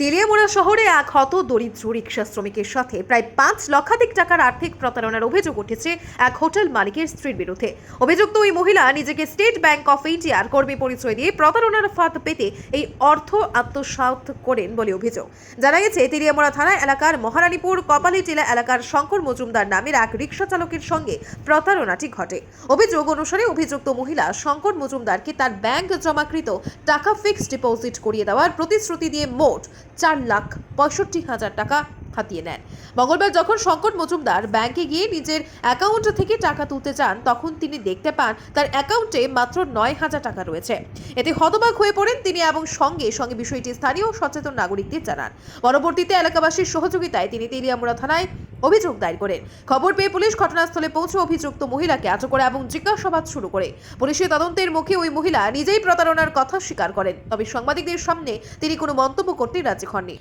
তেলিয়ামুড়া শহরে এক হত দরিদ্র রিক্সা শ্রমিকের সাথে প্রায় পাঁচ লক্ষাধিক টাকার আর্থিক প্রতারণার অভিযোগ উঠেছে এক হোটেল মালিকের স্ত্রীর বিরুদ্ধে। অভিযুক্ত ওই মহিলা নিজেকে স্টেট ব্যাংক অফ ইন্ডিয়ার কর্মী পরিচয় দিয়ে প্রতারণার ফাঁদ পেতে এই অর্থ আত্মসাৎ করেন বলে অভিযোগ। জানা গেছে, তেলিয়ামুড়া থানা এলাকার মহারানীপুর কপালী টিলা এলাকার শঙ্কর মজুমদার নামের এক রিক্সা চালকের সঙ্গে প্রতারণাটি ঘটে। অভিযোগ অনুসারে অভিযুক্ত মহিলা শঙ্কর মজুমদারকে তার ব্যাংক জমাকৃত টাকা ফিক্সড ডিপোজিট করিয়ে দেওয়ার প্রতিশ্রুতি দিয়ে মোট চার লাখ পঁয়ষট্টি হাজার টাকা হাতিয়ে নেন। মঙ্গলবার যখন শঙ্কর মজুমদার ব্যাংকে গিয়ে নিজের অ্যাকাউন্ট থেকে টাকা তুলতে চান, তখন তিনি দেখতে পান তার অ্যাকাউন্টে মাত্র নয় হাজার টাকা রয়েছে। এতে হতবাক হয়ে পড়েন তিনি এবং সঙ্গে সঙ্গে বিষয়টি স্থানীয় সচেতন নাগরিকদের জানান। পরবর্তীতে এলাকাবাসীর সহযোগিতায় তিনি তেলিয়ামুড়া থানায় অভিযোগ দায়ের করে। খবর পেয়ে পুলিশ ঘটনাস্থলে পৌঁছে অভিযুক্ত মহিলাকে আটক করে এবং জিজ্ঞাসাবাদ শুরু করে। পুলিশের তদন্তের মুখে ওই মহিলা নিজেই প্রতারণার কথা স্বীকার করেন। তবে সাংবাদিকদের সামনে তিনি কোনো মন্তব্য করতে রাজি হননি।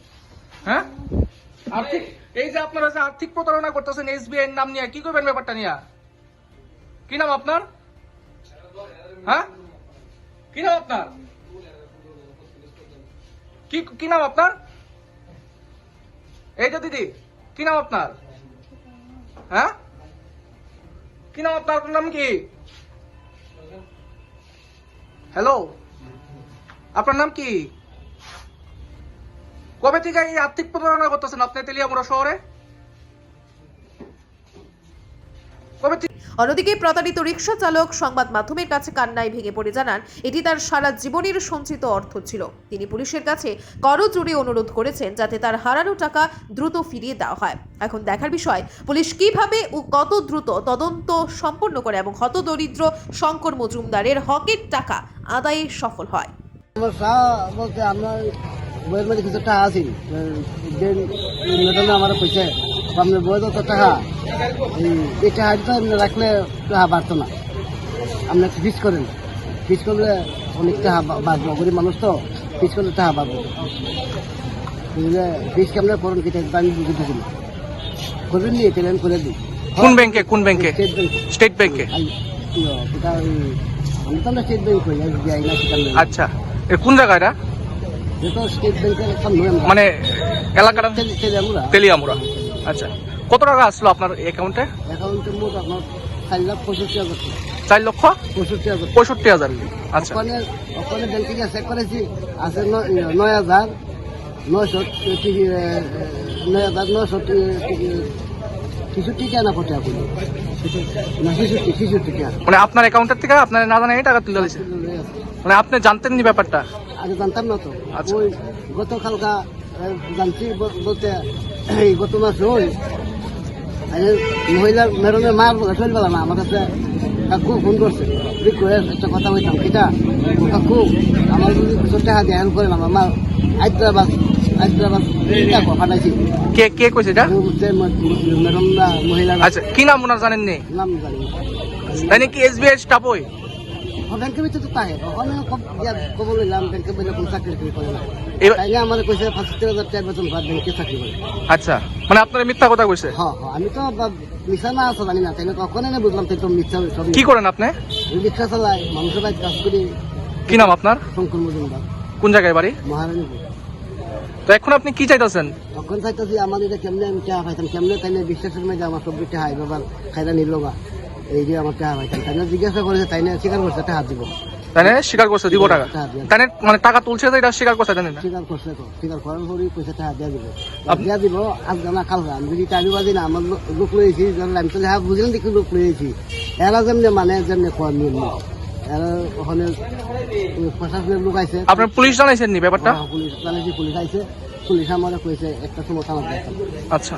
হ্যাঁ? এই যে আপনারা যে আর্থিক প্রতারণা করতেছেন এসবিআই নাম নিয়ে, কি করবেন ব্যাপারটা নিয়ে? কি নাম আপনার? হ্যাঁ? কি নাম আপনার? কি কি নাম আপনার? এই যে দিদি, কি নাম আপনার? হ্যাঁ? কি নাম আপনার? নাম কি? হ্যালো? আপনার নাম কি? কবে থেকে এই আর্থিক প্রতারণা করতেছেন আপনি তেলিয়ামুড়া শহরে? অন্যদিকে প্রতারিত রিক্সা চালক সংবাদ মাধ্যমের কাছে কান্নায় ভেঙে পড়ে জানান এটি তার সারা জীবনের সঞ্চিত অর্থ ছিল তিনি পুলিশের কাছে করজোড়ে অনুরোধ করেছেন যাতে তার হারানো টাকা দ্রুত ফিরিয়ে দেওয়া হয় এখন দেখার বিষয় পুলিশ কীভাবে ও কত দ্রুত তদন্ত সম্পন্ন করে এবং হতদরিদ্র শঙ্কর মজুমদারের হকের টাকা আদায়ে সফল হয় আপনার বইয়ের মধ্যে কিছু টাকা আছে আমার কইছে আপনার বইয়ের তো টাকা। এই টাকাটা এমনি রাখলে টাকা বাড়তো না। আপনি একটু ফিস করেন। ফিস করলে অনেক টাকা বা- বাড়বো গরিব মানুষ তো ফিস করলে টাকা বাড়বো বুঝলে? ফিস কেমন করুন কিটা আমি বুঝে দিচ্ছি করবেন নি? তাহলে আমি করে দিই। কোন ব্যাংকে কোন ব্যাংকে স্টেট ব্যাংক স্টেট ব্যাংকে এটা ওই আমি তো স্টেট ব্যাংক করি এসবিআই না সেখানে আচ্ছা। এ কোন জায়গা এটা? মানে এলাকাটা? তেলে- তেলে আমরা তেলিয়ামুড়া। আচ্ছা কত টাকা আসলো আপনার অ্যাকাউন্টে অ্যাকাউন্টে মোট আপনার চার লাখ পঁয়ষট্টি হাজার। চার লক্ষ পঁয়ষট্টি হাজার। পঁয়ষট্টি হাজার আচ্ছা ওখানে ওখানে ব্যাংকে গিয়ে চেক করেছি আছে নয় হাজার নয়শো নয় হাজার নয়শো ছেষট্টি টাকা না কত টাকা করল? না ছেষট্টি ছেষট্টি টাকা মানে আপনার অ্যাকাউন্টের থেকে আপনার না জানা এই টাকা তুলে দিয়েছে মানে আপনি জানতেন নি ব্যাপারটা আগে জানতাম না তো আচ্ছা। ওই গতকালকা জানছি বলতে এই গত মাস ওই মহিলা ম্যাডামের মা না আমার কাছে কাকু ফোন করছে। একটা কথা বলতাম কিটা? কাকু আমার যদি কিছু টাকা দিয়ে হেল্প করেন আমার মা হায়দ্রাবাদ হায়দ্রাবাদ পাঠাইছি। কে কে কইছে এটা? ম্যাডাম মহিলা আচ্ছা কি নাম ওনার জানেন নি নাম জানি না। তাই নাকি এসবিআই স্টাফ ওই ব্যাংকের ভিতরে তো তাহে ওখানে খবর নিলাম ব্যাংকে বলে কোন চাকরি টাকরি করে না। তাইলে আমার কইছে পঁচাত্তর হাজার টাকা বেতন পায় ব্যাংকে চাকরি করে? আচ্ছা মানে আপনার মিথ্যা কথা কইছে? হ্যাঁ হ্যাঁ আমি তো মিশা না আসো জানি না তাই না কখন না বুঝলাম তাই তো মিথ্যা কি করেন আপনি? রিক্সা চালাই মানুষের বাড়ি কাজ করি। কি নাম আপনার? শঙ্কর মজুমদার। কোন জায়গায় বাড়ি? মহারানীপুর। তো এখন আপনি কি চাইতেছেন? তখন চাইতেছি আমার এটা কেমনে আমি টাকা পাইতাম কেমনে তাইলে বিশ্বাসের মধ্যে আমার সবজি টাকা বাবার খাইলা নিল গা। এই যে আমার টাকা তাই না? জিজ্ঞাসা করেছে তাই না? স্বীকার করছে টাকা দিব। তাই না স্বীকার করছে দিব টাকা। টাকা তাই না মানে টাকা তুলছে তো এটা স্বীকার করছে জানেন না? স্বীকার করছে তো। স্বীকার করার পরই পয়সা টাকা দিয়ে দিব। দিয়া দিব আজ জানা কাল আমি যদি টাইম বাজি না আমার লোক লয়েছি আমি তো হ্যাঁ বুঝলেন দেখি লোক লয়েছি এরা যেমনি মানে যেমনি কর নিয়ম এরা ওখানে প্রশাসনের লোক আইছে। আপনার পুলিশ জানাইছেন নি ব্যাপারটা? হ্যাঁ, পুলিশ জানাইছি পুলিশ আইছে। পুলিশ আমার কইছে একটা সময় আচ্ছা।